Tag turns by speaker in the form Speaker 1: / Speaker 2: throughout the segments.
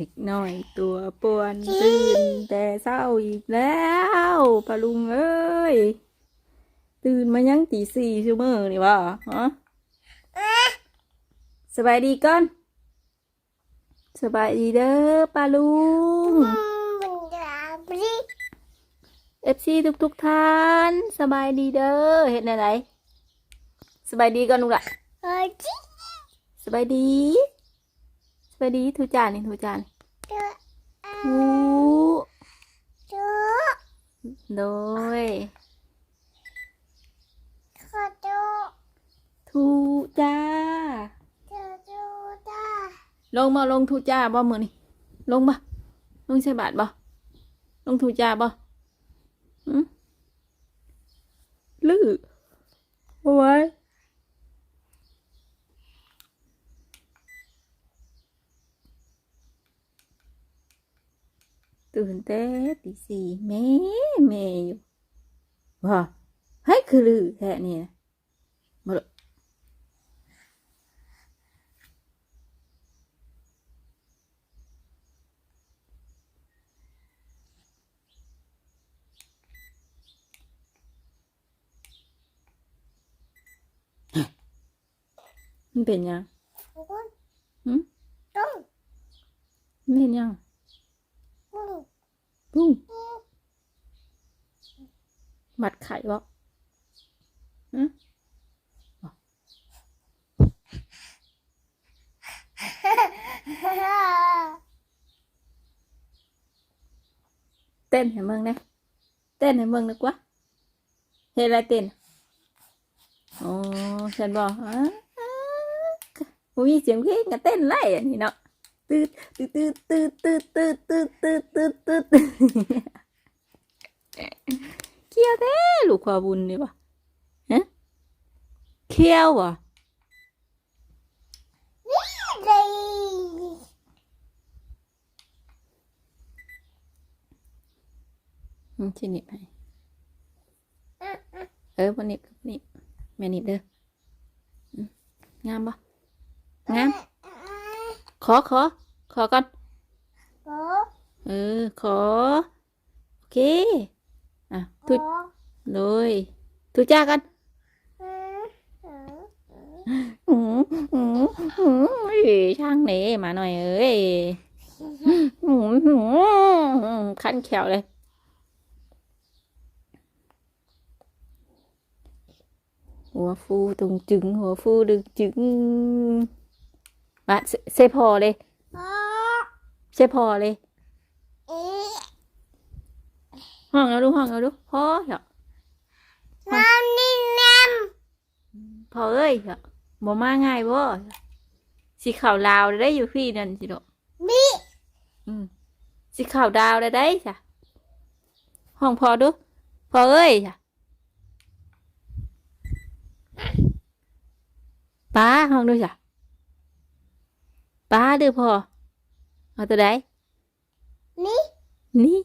Speaker 1: ด็กน้อยตัวป่วนตื่นแต่เศร้าอีกแล้วปะลุงเอ้ย ตื่นมายังตีสี่ชั่วโมงนี่วะฮะสบายดีก่อนสบายดีเด้อปาลุงเอฟซีทุกทุกๆท่าน สบายดีเด้อเห็นอะไรสบายดีก่อนลูกละสบายดีสบายดีทุจานนี่ทุจาน ทูโดยทูจ้าลงมาลงทูจ้าบ่มือนี่ลงบ่ลงใส่บาทบ่ลงทูจ้าบ่หืมลื้อเอาไว้ตื่น แต่ตีสี่แม่แม่อยู่ว่าให้คือลือแท้นี่นะมาเลมันเป็นยังมันเป็นยัง ปุ้งมัดไข่บ่หืมเต้นให้เมืองนะเต้นให้เมืองนึกว่าเฮ็ดอะไรเต้นอ๋อฉันบอกอ่าผมมีเสียงเพลงก็เต้นไล่อันนี้เนาะ ตืดตืดตืดตืดตืดตืดตืดตืดตืดตืดเคี้ยวแท้ลูกควาบุญนี่ปะฮะเคี้ยววะอืมชิหนิบให้เออวันนี้วันนี้แม่หนิบเด้องามปะงามขอขอ ขอก่อนเออ ขอ โอเค อะทุเลยทุจ้ากันอืมอืมอืมอุ้ยช่างนี่มาหน่อยเอ้ยอืมอืมคันแขวเลยหัวฟูตรงจึงหัวฟูดึงจึงมาเซเซพอเลย เซพอเลยห้องเอาดูห้องเอาดูพอเหรอพอเอ้ยเหรอบ่มาง่ายบ่สีขาวลาวได้อยู่พี่นั่นสิโดอกอืมสีขาวดาวได้ได้จ้ะห้องพอดูพอเอ้ยจ้ะป้าห้องดูจ้ะ ป้าดูพอเอาตัวใดนี่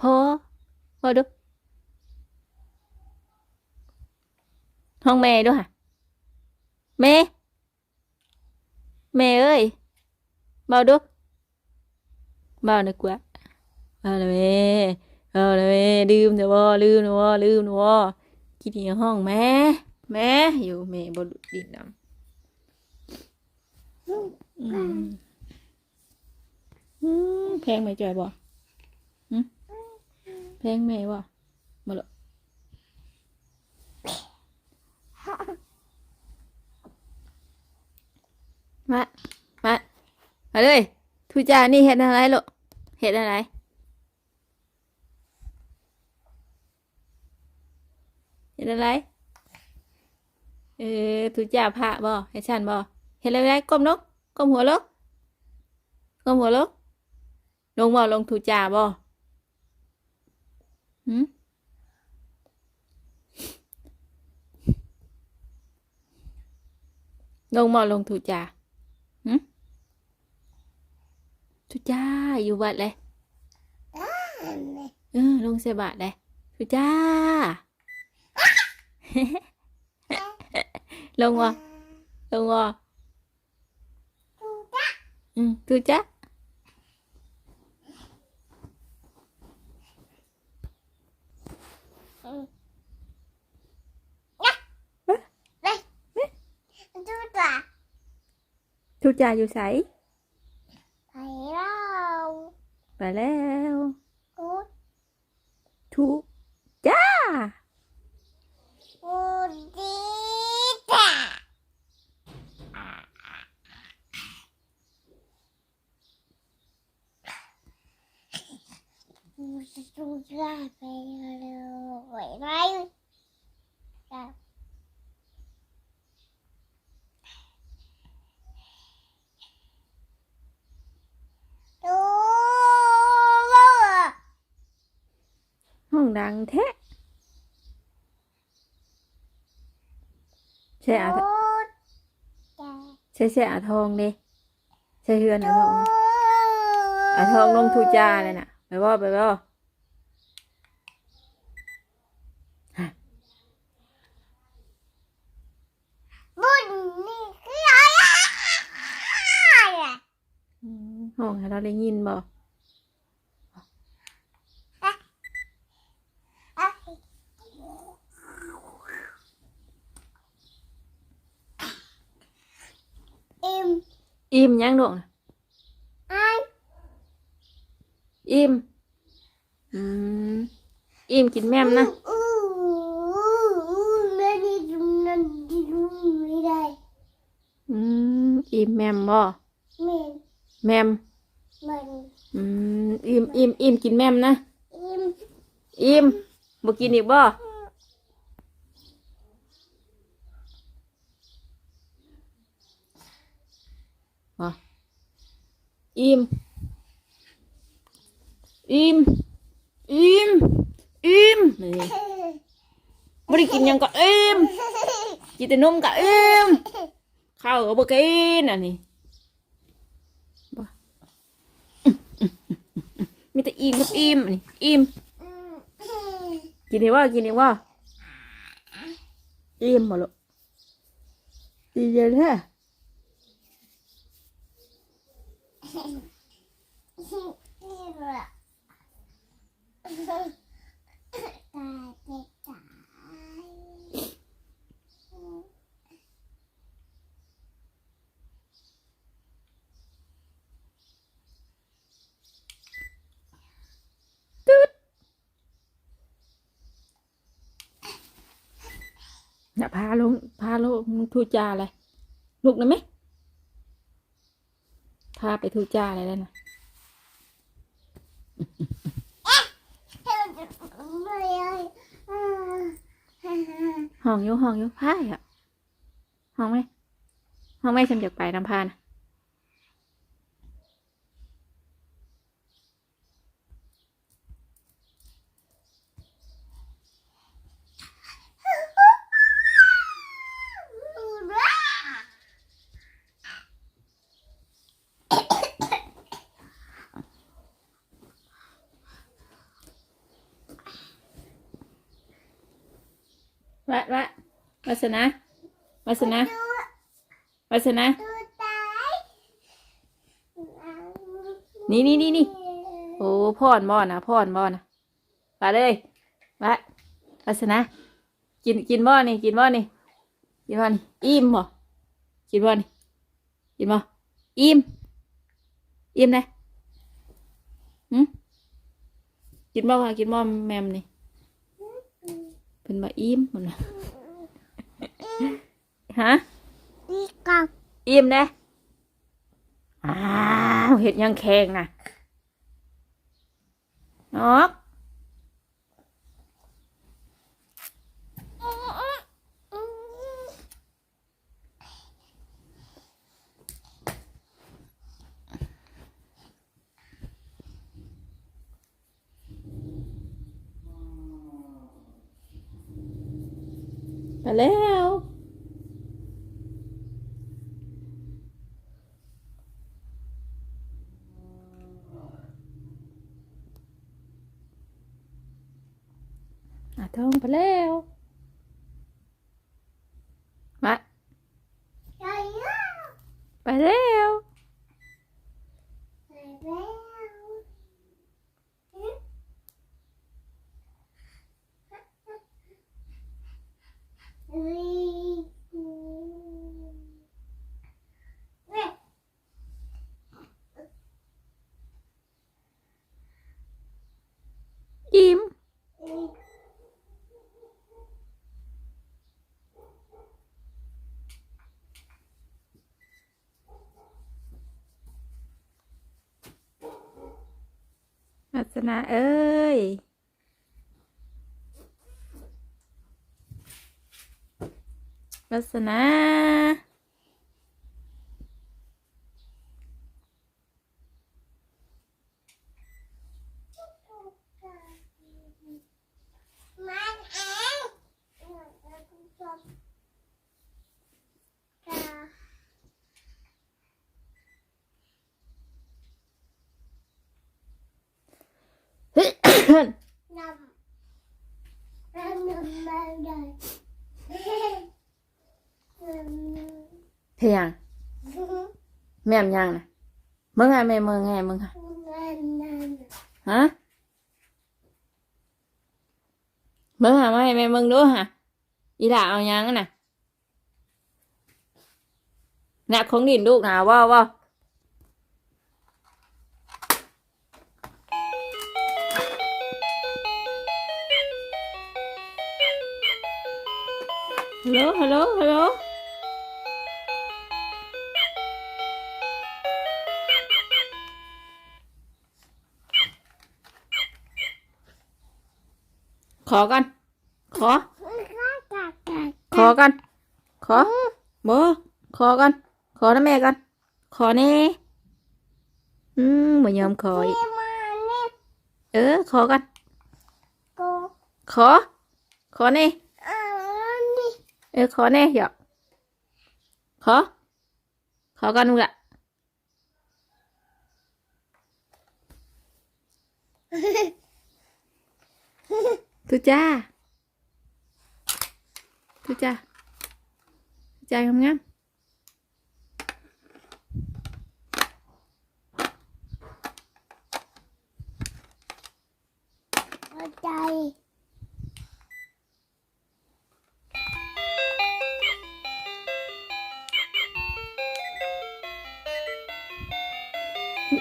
Speaker 1: พอพอดูห้องแม่ด้วยค่ะแม่แม่เอ้ยเบาดูเบาหน่อยกว่าเบาเลยแม่เบาเลยแม่ลืมเดี๋ยวบ่ลืมเดี๋ยวบ่ลืมเดี๋ยวบ่คิดถึงห้องแม่แม่อยู่แม่บ่ดินน้ำอืมอืม แพงไหมจอยบ่เพลงแม่ว่ะมาลยมา มา มาเลยทุจานี่เห็ดอะไรลูกเห็ดอะไรเห็ดอะไร เออทุจาพระบ่ให้ฉันบ่ เห็ดอะไรก้มลงก้มหัวลงก้มหัวลงลงบ่ลงทุจาบ่หืมลงหมอลงถูจ่าหืมถูจ่าอยู่วัดเลยเออลงเสบาทเลยถูจ่าลงวะลงวะ อืมทูจ้า
Speaker 2: ดูตัว
Speaker 1: ทูจ้าอยู่ใส
Speaker 2: ไปเรา
Speaker 1: ไปแล้ว
Speaker 2: กู
Speaker 1: ทูจ้า
Speaker 2: กูดีจ้ะ กูจะดูได้ไปเลยไหวไหมจ้ะดูเลย
Speaker 1: ห้องดังแท้ใช่อา
Speaker 2: ดู
Speaker 1: ใช่ใช่อาทองเด้ใช่เฮือนอาทองอาทองลงทูจ้าเลยน่ะ ไปบ่ไปบ่
Speaker 2: บุญนี่คืออะไรอะ
Speaker 1: อืมห้องให้เราได้ยินบ่
Speaker 2: อิม
Speaker 1: อิ่ม ยังดวงน่ะ
Speaker 2: อัน
Speaker 1: อิ่มอืมอิ่มกินแม่มนะ
Speaker 2: อู้ไม่ได้ดูนั่นดูไม่ได้
Speaker 1: อืมอิ่มแม่มบ่
Speaker 2: แม่
Speaker 1: แม่ม
Speaker 2: มัน
Speaker 1: อืมอิ่มอิ่มอิ่มกินแม่มนะ
Speaker 2: อิม
Speaker 1: อิ่มบ่กินอีกบ่ บ่อิ่มอิ่มอิ่มอิ่มนี่บ่ได้กินยังก็อิ่มกินแต่นมก็อิ่มข้าวก็บ่กินอันนี้บ่มีแต่อิ่มกับอิ่มอันนี้อิ่มกินดีว่ากินดีว่าอิ่มมาลูกดีเย็นแท้
Speaker 2: นี่แหละตายจะตาย
Speaker 1: น่ะ พาลงพาลงทูจาอะไรลูกนะไหมพาไปทูจาอะไรแล้วนะห้องอยู่ห้องอยู่พายอะห้องไหมห้องไหมฉันอยากไปน้ำพานะ วะวะวาสนาวาสนาวาสนานี่นี่นี่นี่โอ้พ่อนบ่อนะพ่อนบ่อนะไปเลยวะวาสนากินกินบ่อนี่กินบ่อนี่กินบ่อนี่อิ่มบ่กินบ่อนี่กินบ่อิ่มอิ่มนะหืมกินบ่ค่ะกินบ่แมมนี่ เพิ่นมาอิ่มมันน่ะฮะ
Speaker 2: นี่กับ
Speaker 1: อิ่มนะอ้าวเห็ดยังแข็งนะนก ไปแล้วอะท้องไปแล้วมา
Speaker 2: ใหญ่อะ
Speaker 1: ไปแล้ว นาเอ้ยวาสนา
Speaker 2: มันเองแล้วก็จบจ้า นำนำนำมาเลยน
Speaker 1: เพียงำแม่มยังนะมึงไงแม่มึงไงมึงอะฮะมึงอะไม่แม่ หลฮัลโหลขอกันขอ ขอกันขอโบขอกันขอนะแม่กันขอแน่อืมบ่ยอมขออีกเออ ขอกันขอ ขอแน่เออขอแน่หยอกขอ ขอกันมึงละทุ จ้าทุจ้าทุจ้างามๆ
Speaker 2: ใจ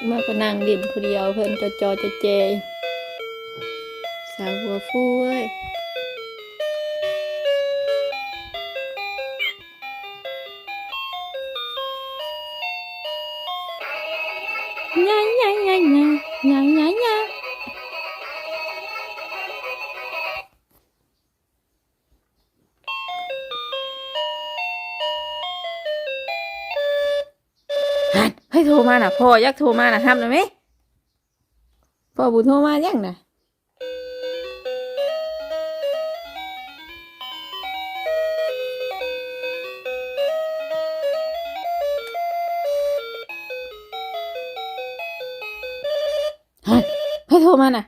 Speaker 1: มาก็นั่งดินคนเดียวเพิ่นจอจอจะเจ สาวหัวฟูเว้ยยายยายยายยายยายยายยายให้โทรมาน่ะพ่ออยักโทรมาน่ะทำหน่อยไหมพ่อบุญโทรมายังน่ะ ให้โทรมาน่ะ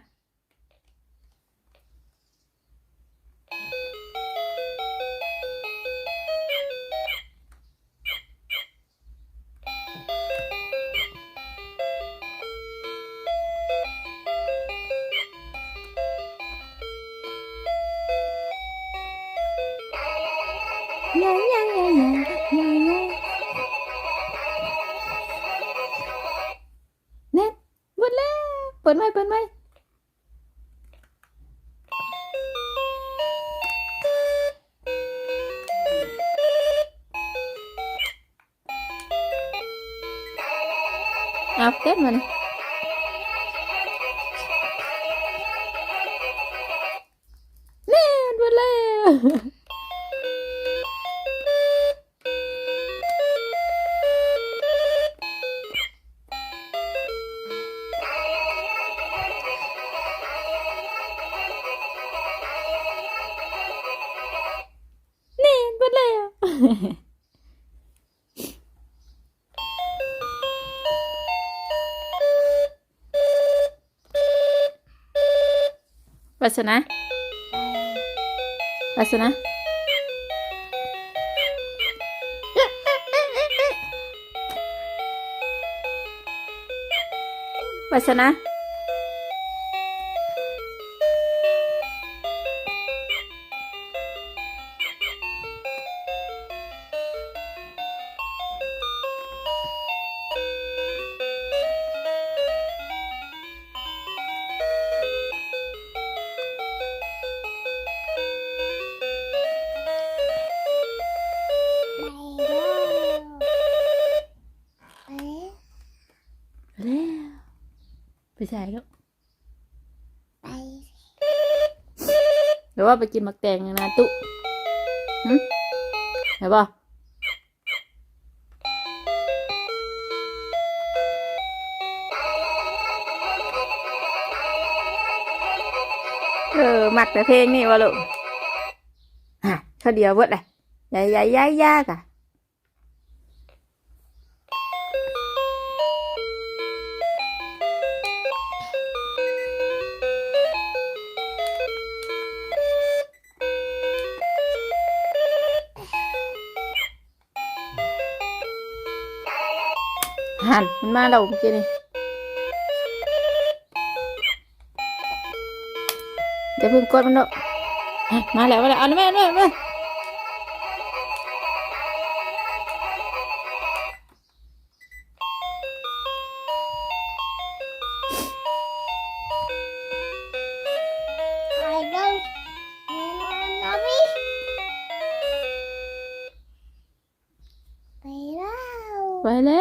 Speaker 1: ย วัสนะวัสนะวัสนะ ใส่ลูกไปหรือว่าไปกินมักแตงนะตุ๊หืมเห็นปะเออมักแต่เพลงนี่วะลูกฮะเขาเดียวเวิร์ดเลยยายยายยายยากอะันมันมาเราเมื่อกี้นี่จะพึ่งกดมันเนาะมาแล้วมาแล้วเอาแม่แม่
Speaker 2: แม่
Speaker 1: ไปแล้ว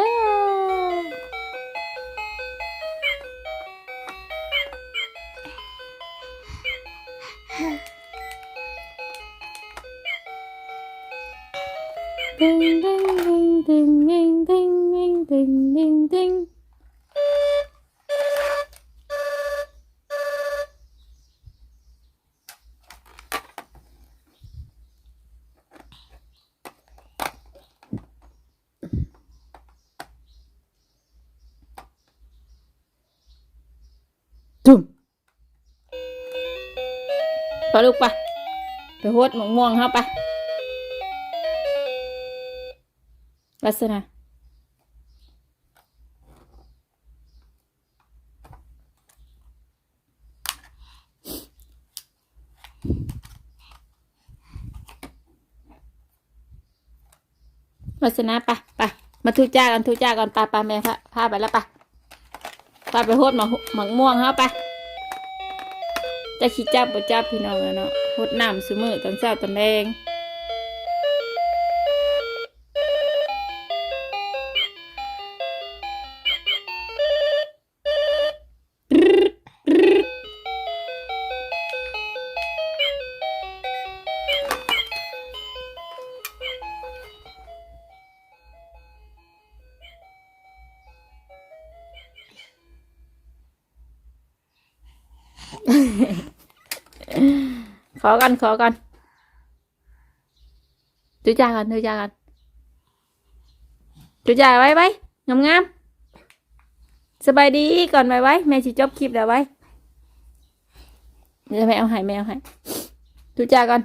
Speaker 1: ไปลูกไปไปโหดหมองม่วงเขาไปลักษณะลักษณะไปไปมาทุจ้ากันทุจ้ากันไปไปแม่พาพาไปแล้วไปพาไปโหดหมองหมองม่วงเขาไป จะขี้จับบ่จับพี่น้องอะเนาะหดน้ำซุมือตอนเช้าตอนแดง khó khăn khó khăn. Chú cha à, gần à. chú cha gần à, chú cha bay bay ngầm ngam sơ bay đi, còn bay bay mẹ chỉ chốt kịp đã bay giờ mẹ hãy mẹ hãy chú cha con.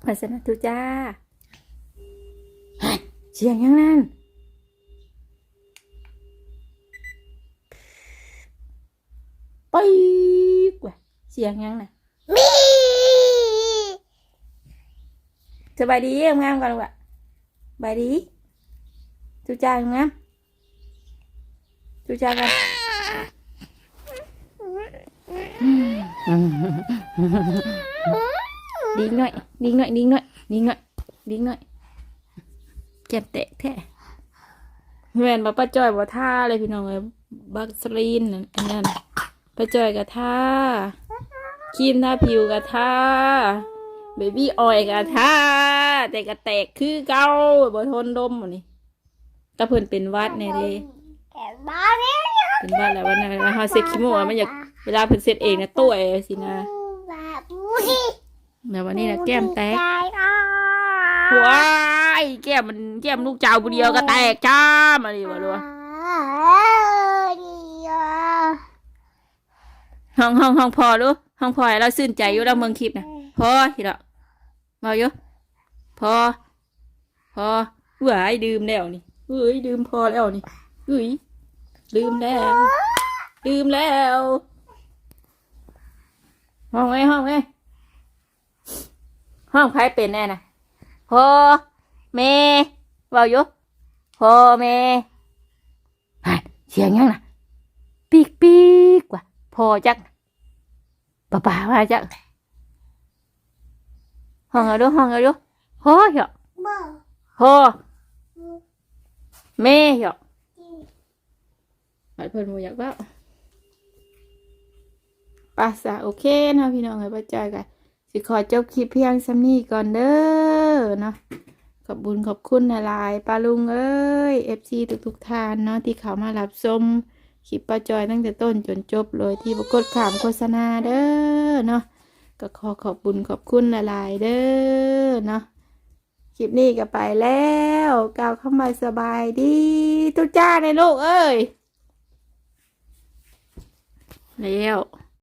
Speaker 1: Phải xem chú cha chị nhắn lên. Bay เสียงยังน่ะ
Speaker 2: มี
Speaker 1: สบายดีงามกันลูกอะบายดีจูจางงามจูจางกันดิ้งหน่อยดิ้งหน่อยดิ้งหน่อยดิ้งหน่อยดิ้งหน่อยเก็บเตะแท้แมนบ่ป้าจ้อยบ่ท่าเลยพี่น้องเลยบักสลีนอันนั้นป้าจ้อยกับท่า ครีมทาผิวก็ท่าเบบี้ออยกะท่าแต่กะแตกคือเก่าบ่ทนดมหมดนี่ตาเพิ่นเป็นวัดแน่เด้
Speaker 2: แกบ้าเนี่ย
Speaker 1: เป็นวัดแล้ววันนั้นเฮาเซ็ตขี้มูกอะมันอยากเวลาเพิ่นเซ็ตเองนะตัวเองสินะ
Speaker 2: แบบนี้
Speaker 1: แล้ววันนี้นะแก้มแตกว้ายแก้มมันแก้มลูกเจ้าผู้เดียวก็แตกจ้ามาดิบ่รู้ว่า
Speaker 2: ดีอะ
Speaker 1: ห้องห้องห้องพอรู้ ห้องพอให้เราซื่นใจอยู่แล้วเมืองคลิปนะพอทีละมาอยู่พอ พอเว้ยดื่มแล้วนี่เฮ้ยดื่มพอแล้วนี่เฮ้ยลืมแล้วลืมแล้วห้องไงห้องไงห้องไพ่เป็นแน่นะพ่อแม่เบาอยู่พ่อแม่ฮะเสียงยังนะปีกปีกว่ะพ่อจัก ป้าป้าว่าจักห้องเอาดูห้องเอาดูพ่อเหรอ
Speaker 2: บ้า
Speaker 1: พ่อแม่เหรอบัดเพิ่นบ่อยากเว้าไปัสะโอเคเนาะพี่น้องเอ้ยป้าจอยกันสิขอจบคลิปเพียงซ้ำนี้ก่อนเด้อเนาะขอบบุญขอบคุณหลายๆป้าลุงเอ้ยเอฟซีทุกๆท่านเนาะที่เขามารับชม คลิปป้าจอยตั้งแต่ต้นจนจบเลยที่ประกดขามโฆษณาเด้อเนาะก็ขอขอบบุญขอบคุณหลายเด้อเนาะคลิปนี้ก็ไปแล้วกล่าวเข้ามาสบายดีทุกจ้าในลูกเอ้ยแล้ว